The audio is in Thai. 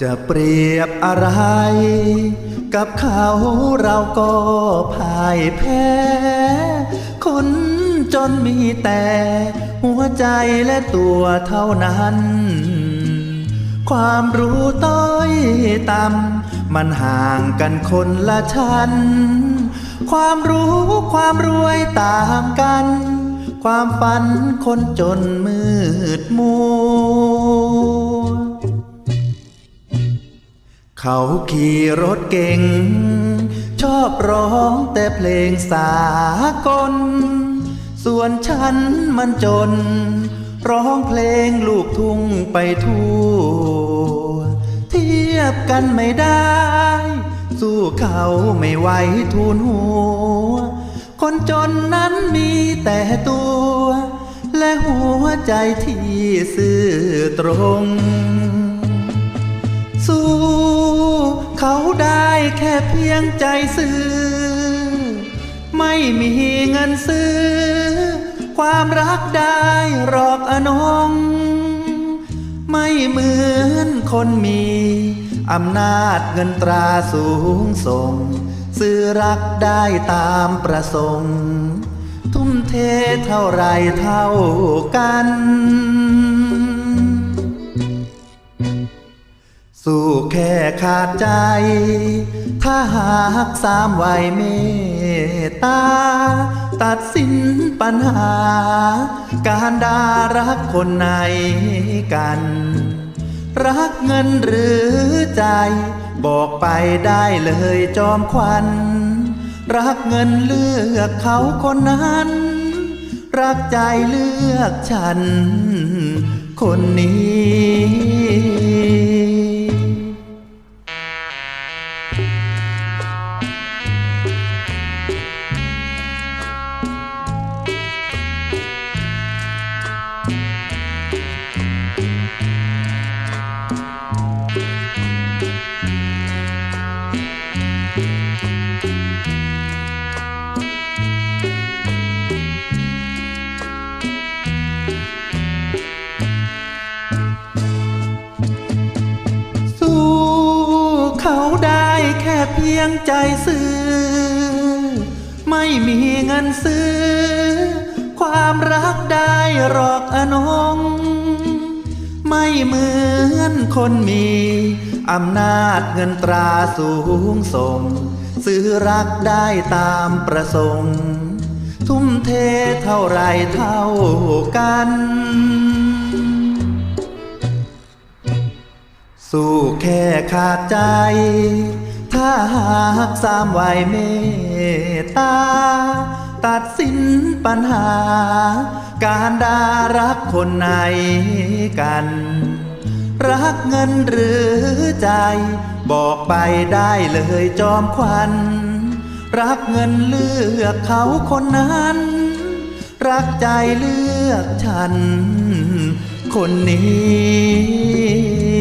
จะเปรียบอะไร กับเขาเราก็พ่ายแพ้ คนจนมีแต่ หัวใจและตัวเท่านั้น ความรู้ต้อยต่ำมันห่างกันคนละชั้น ความรู้ความรวยต่างกัน ความฝันคนจนมืดมัว เขาขี่รถเก่ง ชอบร้องแต่เพลงสากล ส่วนฉันมันจน ร้องเพลงลูกทุ่งไปทั่ว เทียบกันไม่ได้ สู้เขาไม่ไหวทูนหัว คนจนนั้นมีแต่ตัว และหัวใจที่ซื่อตรง ได้แค่เพียงใจซื้อ ไม่มีเงินซื้อ ความรักได้หรอกอนง ไม่เหมือนคนมีอำนาจเงินตราสูงส่ง ซื้อรักได้ตามประสงค์ ทุ่มเทเท่าไรเท่ากัน สู้แค่ขาดใจ ถ้าหากสามวัยเมตตา ตัดสินปัญหา การดารักคนไหนกัน รักเงินหรือใจ บอกไปได้เลยจอมควัน รักเงินเลือกเขาคนนั้น รักใจเลือกฉัน คนนี้ เพียงใจซื้อ ไม่มีเงินซื้อ ความรักได้หรอกอนง ไม่เหมือนคนมีอำนาจเงินตราสูงส่ง ซื้อรักได้ตามประสงค์ ทุ่มเทเท่าไรเท่ากันสู้แค่ขาดใจ ถ้าหากสามวัยเมตตา ตัดสินปัญหา การดารักคนไหนกัน รักเงินหรือใจ บอกไปได้เลยจอมควัน รักเงินเลือกเขาคนนั้น รักใจเลือกฉัน คนนี้